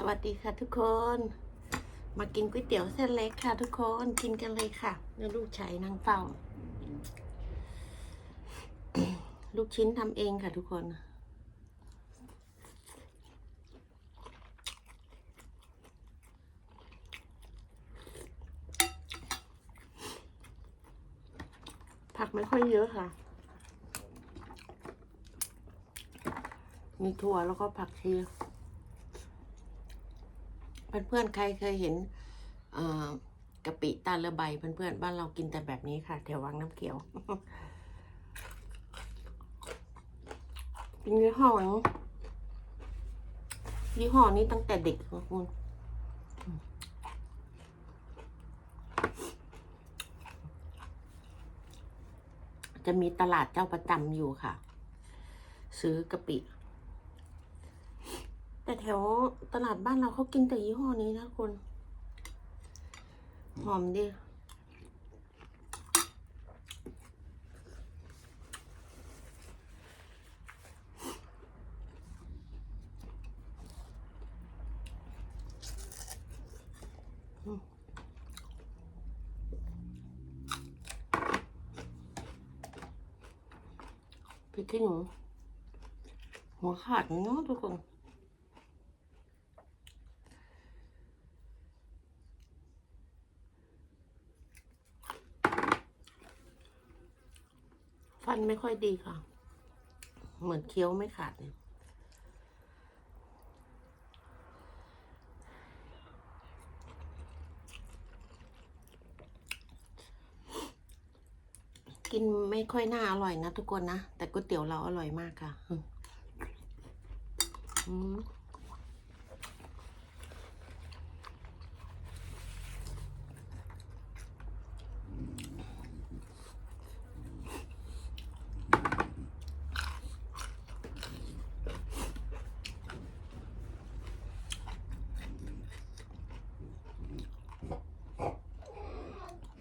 สวัสดีค่ะทุกคน มากินก๋วยเตี๋ยวเส้นเล็กค่ะ ทุกคนกินกันเลยค่ะเนื้อลูกชายนางเฝ้า ลูกชิ้นทำเองค่ะทุกคน ผักไม่ค่อยเยอะค่ะ มีถั่วแล้วก็ผักชี เพื่อนๆใครเคยเห็นกะปิตาเรือใบเพื่อนๆบ้านเรากินแต่แบบนี้ค่ะแถววังน้ำเขียวเป็นยี่ห้อนึ่ยี่ห้อนี้ตั้งแต่เด็กค่ะคุณจะมีตลาดเจ้าประจำอยู่ค่ะ ซื้อกะปิ แต่แถวตลาดบ้านเราเขากินแต่ยี่ห้อนี้นะคุณหอมดี พริกขี้หนูหัวขาดเนาะทุกคน นไม่ค่อยดีค่ะ เหมือนเคี้ยวไม่ขาดเลยกินไม่ค่อยน่าอร่อยนะทุกคนนะ แต่ก๋วยเตี๋ยวเราอร่อยมากค่ะ อืม